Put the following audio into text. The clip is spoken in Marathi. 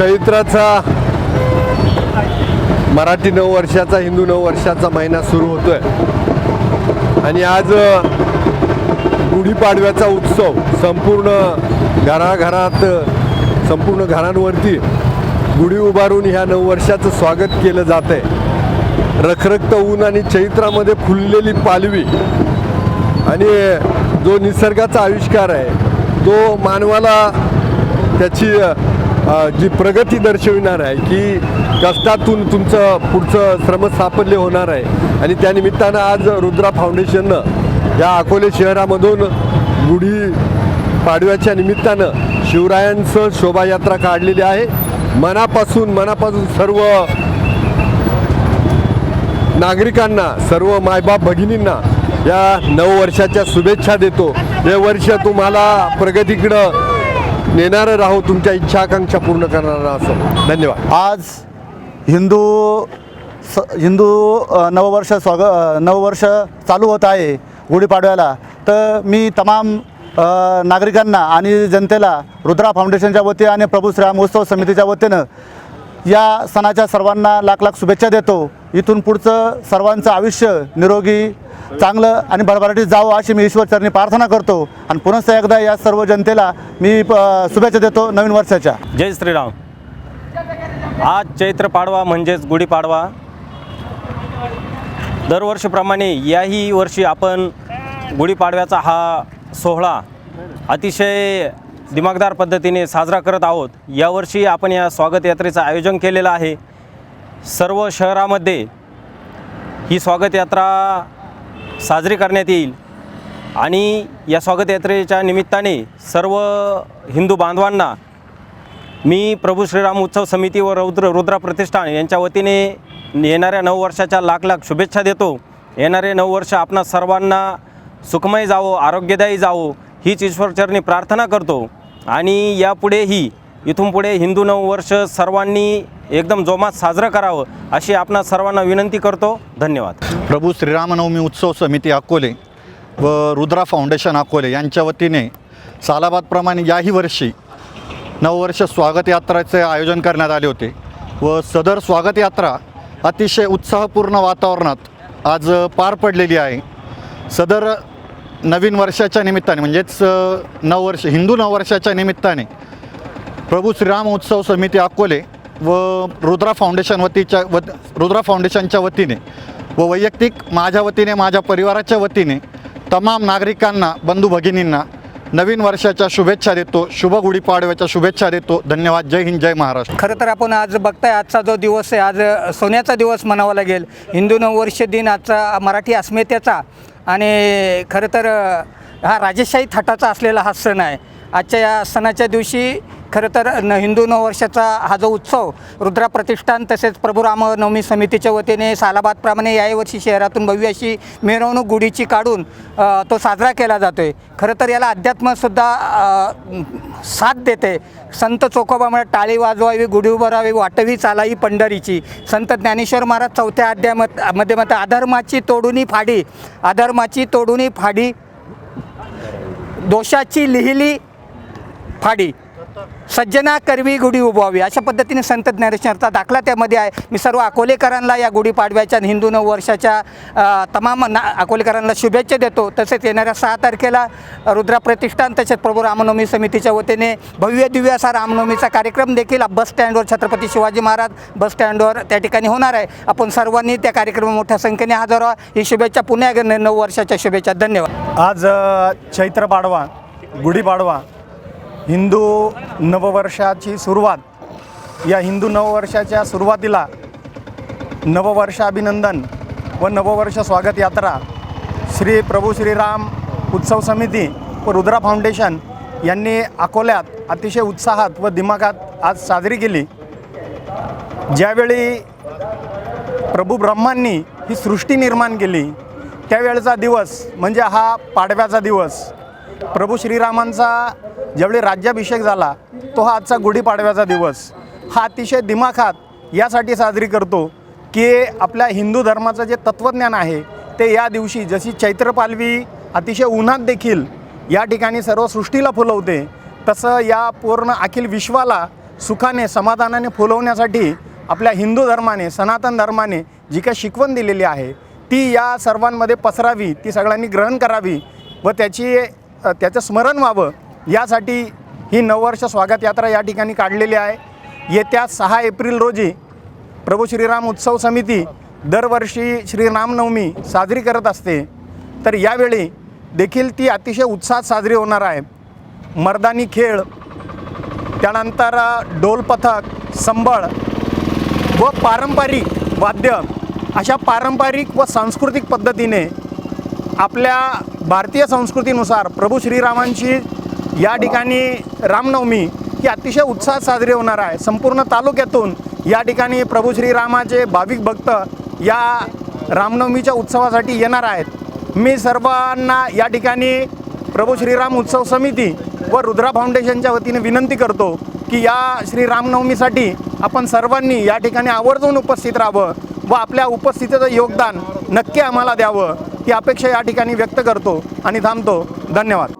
चैत्राचा मराठी नववर्षाचा हिंदू नववर्षाचा महिना सुरू होतोय. आणि आज गुढीपाडव्याचा उत्सव संपूर्ण घराघरात संपूर्ण घरांवरती गुढी उभारून ह्या नववर्षाचं स्वागत केलं जात आहे रखरखत ऊन आणि चैत्रामध्ये फुललेली पालवी आणि जो निसर्गाचा आविष्कार आहे तो मानवाला त्याची जी प्रगती दर्शविणार आहे की कष्टातून तुमचं पुढचं श्रमसाफल्य होणार आहे. आणि त्यानिमित्तानं आज रुद्रा फाउंडेशननं या अकोले शहरामधून गुढी पाडव्याच्या निमित्तानं शिवरायांचं शोभायात्रा काढलेली आहे. मनापासून मनापासून सर्व नागरिकांना सर्व मायबाप भगिनींना या नववर्षाच्या शुभेच्छा देतो. हे वर्ष तुम्हाला प्रगतीकडं नेणारं राहो तुमच्या इच्छा आकांक्षा पूर्ण करणारा असो. धन्यवाद. आज हिंदू स हिंदू नववर्ष स्वाग नववर्ष चालू होत आहे गुढीपाडव्याला. तर मी तमाम नागरिकांना आणि जनतेला रुद्रा फाउंडेशनच्या वतीने आणि प्रभू श्रीराम उत्सव समितीच्या वतीनं या सणाच्या सर्वांना लाख लाख शुभेच्छा देतो. इथून पुढचं सर्वांचं आयुष्य निरोगी चांगलं आणि भरभराटीत जावं अशी मी ईश्वरचरणी प्रार्थना करतो. आणि पुनश्च एकदा या सर्व जनतेला मी शुभेच्छा देतो नवीन वर्षाच्या. जय श्रीराम. आज चैत्र पाडवा म्हणजेच गुढीपाडवा दरवर्षीप्रमाणे याही वर्षी आपण गुढीपाडव्याचा हा सोहळा अतिशय दिमागदार पद्धतीने साजरा करत आहोत. यावर्षी आपण या स्वागत यात्रेचं आयोजन केलेलं आहे. सर्व शहरामध्ये ही स्वागत यात्रा साजरी करण्यात येईल. आणि या स्वागत यात्रेच्या निमित्ताने सर्व हिंदू बांधवांना मी प्रभू श्रीराम उत्सव समिती व रौद्र रुद्रा प्रतिष्ठान यांच्या वतीने येणाऱ्या नववर्षाच्या लाख लाख शुभेच्छा देतो. येणारे नऊ वर्ष आपणा सर्वांना सुखमय जावो आरोग्यदायी जावो हीच ईश्वरचरणी प्रार्थना करतो. आणि यापुढेही इथून पुढे हिंदू नववर्ष सर्वांनी एकदम जोमात साजरं करावं अशी आपणा सर्वांना विनंती करतो. धन्यवाद. प्रभू श्रीरामनवमी उत्सव समिती अकोले व रुद्रा फाउंडेशन अकोले यांच्या वतीने सालाबादप्रमाणे याही वर्षी नववर्ष स्वागत यात्राचे आयोजन करण्यात आले होते व सदर स्वागत यात्रा अतिशय उत्साहपूर्ण वातावरणात आज पार पडलेली आहे. सदर नवीन वर्षाच्या निमित्ताने म्हणजेच नववर्ष हिंदू नववर्षाच्या निमित्ताने प्रभू श्रीराम उत्सव समिती अकोले व रुद्रा फाउंडेशन वतीच्या व रुद्रा फाउंडेशनच्या वतीने व वैयक्तिक माझ्या वतीने माझ्या परिवाराच्या वतीने तमाम नागरिकांना बंधू भगिनींना नवीन वर्षाच्या शुभेच्छा देतो शुभ गुढीपाडव्याच्या शुभेच्छा देतो. धन्यवाद. जय हिंद जय महाराष्ट्र. खरं तर आपण आज बघताय आजचा जो दिवस आहे आज सोन्याचा दिवस म्हणावा लागेल. हिंदू नववर्ष दिन आजचा मराठी अस्मितेचा. आणि खरं तर हा राजेशाही थाटाचा असलेला हा सण आहे. आजच्या या सणाच्या दिवशी खरं तर न हिंदू नववर्षाचा हा जो उत्सव रुद्रा प्रतिष्ठान तसेच प्रभू रामनवमी समितीच्या वतीने सालाबादप्रमाणे याही वर्षी शहरातून भव्य अशी मिरवणूक गुढीची काढून तो साजरा केला जातो आहे खरं तर याला अध्यात्मसुद्धा साथ देते. संत चोखोबामुळे टाळी वाजवावी गुढी उभारावी वाटवी चालावी पंढरीची. संत ज्ञानेश्वर महाराज चौथ्या अध्यायामत मध्ये म्हणतात अधर्माची तोडुनी फाडी अधर्माची तोडुनी फाडी दोषाची लिहिली फाडी. सज्जना करवी गुढी उभावी. अशा पद्धतीने संत ज्ञानेश्वरचा दाखला त्यामध्ये आहे. मी सर्व अकोलेकरांना या गुढीपाडव्याच्या हिंदू नऊ वर्षाच्या तमाम ना अकोलेकरांना शुभेच्छा देतो. तसेच येणाऱ्या सहा तारखेला रुद्रा प्रतिष्ठान तसेच प्रभू रामनवमी समितीच्या वतीने भव्य दिव्य असा रामनवमीचा कार्यक्रम देखील बस स्टँडवर छत्रपती शिवाजी महाराज बस स्टँडवर त्या ठिकाणी होणार आहे. आपण सर्वांनी त्या कार्यक्रमात मोठ्या संख्येने हजर व्हा. ही शुभेच्छा पुन्हा नऊ वर्षाच्या शुभेच्छा. धन्यवाद. आज चैत्र पाडवा गुढीपाडवा हिंदू नववर्षाची सुरुवात या हिंदू नववर्षाच्या सुरुवातीला नववर्ष अभिनंदन व नववर्ष स्वागत यात्रा श्री प्रभू श्रीराम उत्सव समिती व रुद्रा फाउंडेशन यांनी अकोल्यात अतिशय उत्साहात व दिमागात आज साजरी केली. ज्यावेळी प्रभू ब्रह्मांनी ही सृष्टी निर्माण केली त्यावेळचा दिवस म्हणजे हा पाडव्याचा दिवस. प्रभू श्रीरामांचा ज्यावेळी राज्याभिषेक झाला तो हा आजचा गुढीपाडव्याचा दिवस. हा अतिशय दिमाखात यासाठी साजरी करतो की आपल्या हिंदू धर्माचं जे तत्त्वज्ञान आहे ते या दिवशी जशी चैत्रपालवी अतिशय उन्हात देखील या ठिकाणी सर्व सृष्टीला फुलवते तसं या पूर्ण अखिल विश्वाला सुखाने समाधानाने फुलवण्यासाठी आपल्या हिंदू धर्माने सनातन धर्माने जी काही शिकवण दिलेली आहे ती या सर्वांमध्ये पसरावी ती सगळ्यांनी ग्रहण करावी व त्याची त्याचं स्मरण व्हावं यासाठी ही नववर्ष स्वागत यात्रा या ठिकाणी काढलेली आहे. येत्या सहा एप्रिल रोजी प्रभू श्रीराम उत्सव समिती दरवर्षी श्रीरामनवमी साजरी करत असते. तर यावेळी देखील ती अतिशय उत्साहात साजरी होणार आहे. मर्दानी खेळ त्यानंतर डोलपथक संबळ व पारंपरिक वाद्य अशा पारंपरिक व सांस्कृतिक पद्धतीने आपल्या भारतीय संस्कृतीनुसार प्रभू श्रीरामांची या ठिकाणी रामनवमी ही अतिशय उत्साहात साजरी होणार आहे. संपूर्ण तालुक्यातून या ठिकाणी प्रभू श्रीरामाचे भाविक भक्त या रामनवमीच्या उत्सवासाठी येणार आहेत. मी सर्वांना या ठिकाणी प्रभू श्रीराम उत्सव समिती व रुद्रा फाउंडेशनच्या वतीने विनंती करतो की या श्री रामनवमीसाठी आपण सर्वांनी या ठिकाणी आवर्जून उपस्थित राहावं व आपल्या उपस्थितीचं योगदान नक्की आम्हाला द्यावं ही अपेक्षा या ठिकाणी व्यक्त करतो आणि थांबतो. धन्यवाद.